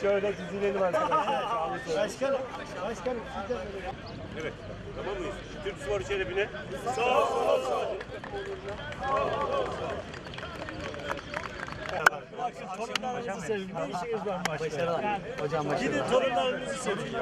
Şöyle dizilelim arkadaşlar. Başkanım, başkanım siz de Evet. Tamam mıyız? Türk Spor şerefine. torunlarınızı sevin. Ne işiniz var maçta? Başarılar. Hocam başarılar. Gidin torunlarınızı sevin.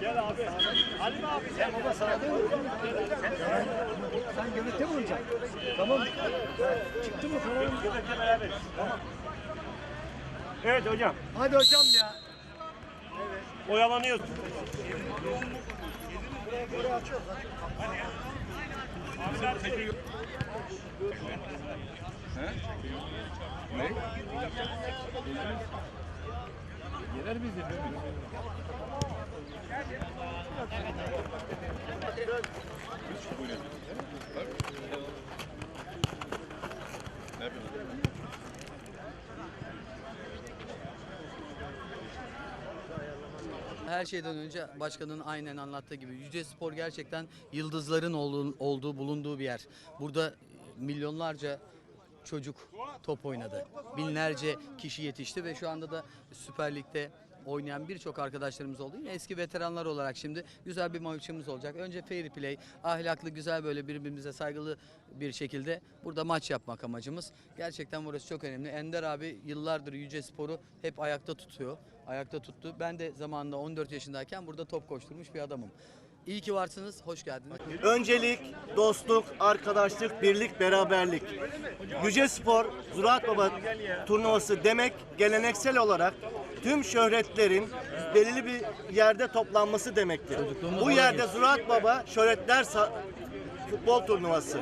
Gel abi. Halim abi gel. Baba sağda? Sen göbekte mi oynayacaksın? Tamam. Çıktı mı kararın? Göbekle beraberiz. Tamam. Evet hocam. Hadi hocam ya. Oyalanıyoruz. Ne? Yener bizi. Biz şu böyle. Ne bileyim. Her şeyden önce başkanın aynen anlattığı gibi Yüce Spor gerçekten yıldızların olduğu, bulunduğu bir yer. Burada milyonlarca çocuk top oynadı. Binlerce kişi yetişti ve şu anda da Süper Lig'de oynayan birçok arkadaşlarımız oldu. Yine eski veteranlar olarak şimdi güzel bir maçımız olacak. Önce fair play, ahlaklı, güzel böyle birbirimize saygılı bir şekilde burada maç yapmak amacımız. Gerçekten burası çok önemli. Ender abi yıllardır Yüce Spor'u hep ayakta tutuyor. Ayakta tuttu. Ben de zamanında 14 yaşındayken burada top koşturmuş bir adamım. İyi ki varsınız. Hoş geldiniz. Öncelik, dostluk, arkadaşlık, birlik, beraberlik. Yüce Spor, Zuraat Baba turnuvası demek geleneksel olarak tüm şöhretlerin belirli bir yerde toplanması demektir. Bu yerde Zuraat Baba şöhretler futbol turnuvası.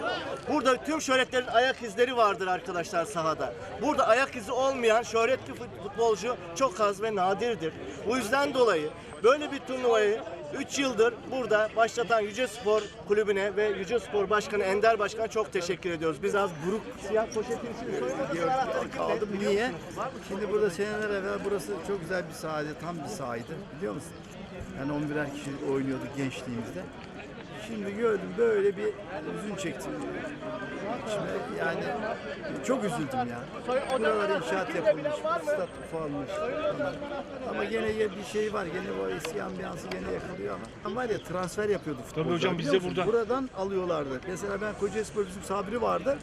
Burada tüm şöhretlerin ayak izleri vardır arkadaşlar sahada. Burada ayak izi olmayan şöhretli fut- futbolcu çok az ve nadirdir. Bu yüzden dolayı böyle bir turnuvayı 3 yıldır burada başlatan Yüce Spor Kulübü'ne ve Yüce Spor Başkanı Ender Başkan'a çok teşekkür ediyoruz. Biz az buruk siyah poşetin anahtarı Kaldım niye? Şimdi burada seneler evvel burası çok güzel bir sahaydı, tam bir sahaydı biliyor musun? Yani 11'er kişi oynuyorduk gençliğimizde. Şimdi gördüm böyle bir üzün çektim. İçime yani çok üzüldüm ya. Buralar inşaat yapılmış, stat ufalmış. falan. Ama gene bir şey var, gene o eski ambiyansı gene yakalıyor ama. Ama var ya transfer yapıyordu futbolcular. hocam, biz de musun? burada. Buradan alıyorlardı. Mesela ben Kocaeli bizim Sabri vardı.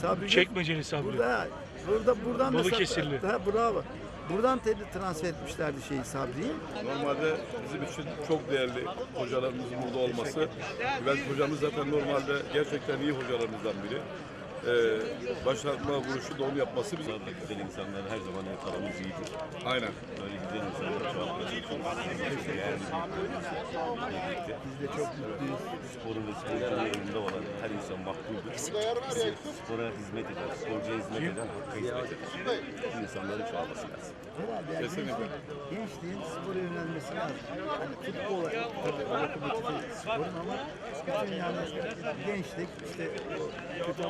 Sabri Çekmeceli Sabri. Burada, burada buradan Balıkesirli. Ha, bravo. Buradan transfer etmişlerdi şeyi Sabri'yi. Normalde bizim için çok değerli hocalarımızın burada olması. Güvenç hocamız zaten normalde gerçekten iyi hocalarımızdan biri. Ee, başlatma vuruşu da onun yapması bizim. güzel insanlar her zaman hep aramız iyidir. Aynen. Böyle güzel insanlar değerli birlikte. Biz de çok mutluyuz. Sporun ve sporcunun önünde olan her insan makbuldür. Spora hizmet eder, sporcuya hizmet eden hakka hizmet eder. Bu insanların çoğalması lazım. Herhalde yani Kesinlikle. gençliğin, spora yönelmesi lazım. Hani futbol tabii lokomotifi sporun ama bütün yani gençlik işte o kötü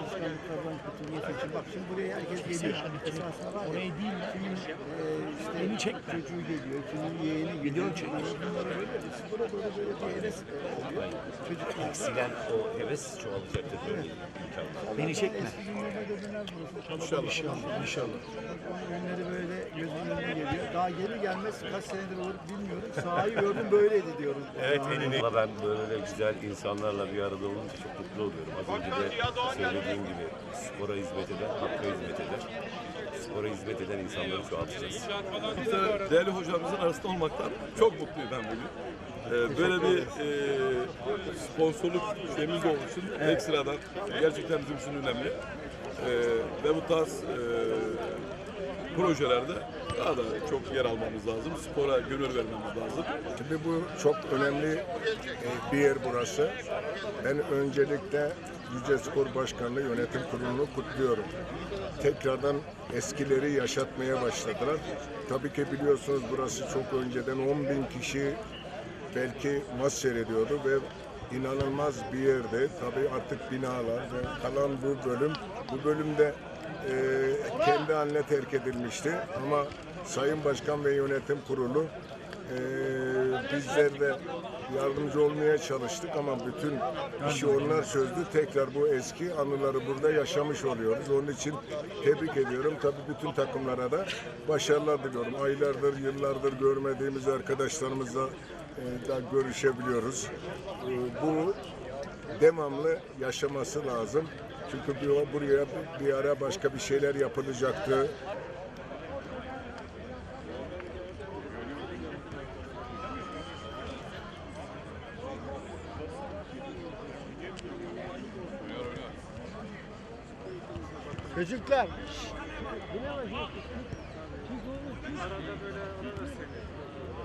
alışkanlıklardan kurtulması için. Bak şimdi buraya herkes geliyor. Esasında var ya. Orayı değil Kimin e, işte çocuğu geliyor, kimin yeğeni geliyor. Böyle spora doğru böyle bir heves oluyor. Çocuklar. Eksilen o heves çoğalacaktır böyle imkanlar. Beni çekme. Eski günlerde de döner burası. İnşallah. İnşallah. Günleri böyle gözümün önüne geliyor. Daha gelir gelmez kaç senedir olur bilmiyorum. Sahayı gördüm böyleydi diyorum. Evet, Valla ben böyle güzel insanlarla bir arada olunca çok mutlu oluyorum. Az önce de söylediğim gibi spora hizmet eden, hakka hizmet eder. Spora hizmet eden insanları çoğaltacağız. Değerli hocamızın arasında olmaktan çok mutluyum ben bugün. Ee, böyle bir e, sponsorluk şeyimiz de olduğu için ekstradan gerçekten bizim için önemli. Ee, ve bu tarz e, projelerde daha da çok yer almamız lazım. Spora gönül vermemiz lazım. Şimdi bu çok önemli e, bir yer burası. Ben öncelikle Yüce Spor Başkanlığı Yönetim Kurulu'nu kutluyorum. Tekrardan eskileri yaşatmaya başladılar. Tabii ki biliyorsunuz burası çok önceden 10 bin kişi belki maç seyrediyordu ve inanılmaz bir yerdi. Tabii artık binalar ve kalan bu bölüm, bu bölümde e, kendi haline terk edilmişti. Ama Sayın Başkan ve Yönetim Kurulu e, bizler de yardımcı olmaya çalıştık ama bütün işi onlar çözdü. Tekrar bu eski anıları burada yaşamış oluyoruz. Onun için tebrik ediyorum. Tabii bütün takımlara da başarılar diliyorum. Aylardır, yıllardır görmediğimiz arkadaşlarımızla e, da görüşebiliyoruz. E, bu devamlı yaşaması lazım. Çünkü bir- buraya bir ara başka bir şeyler yapılacaktı. Çocuklar.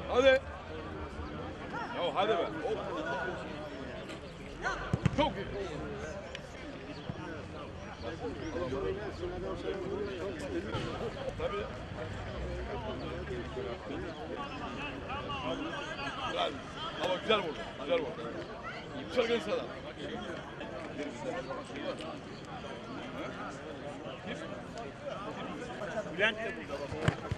Hadi. Ya hadi be. Hop. Çok iyi. Tabii. Güzel. Ama güzel vurdu. Güzel vurdu. Çılgın sana. Bülent de burada bak.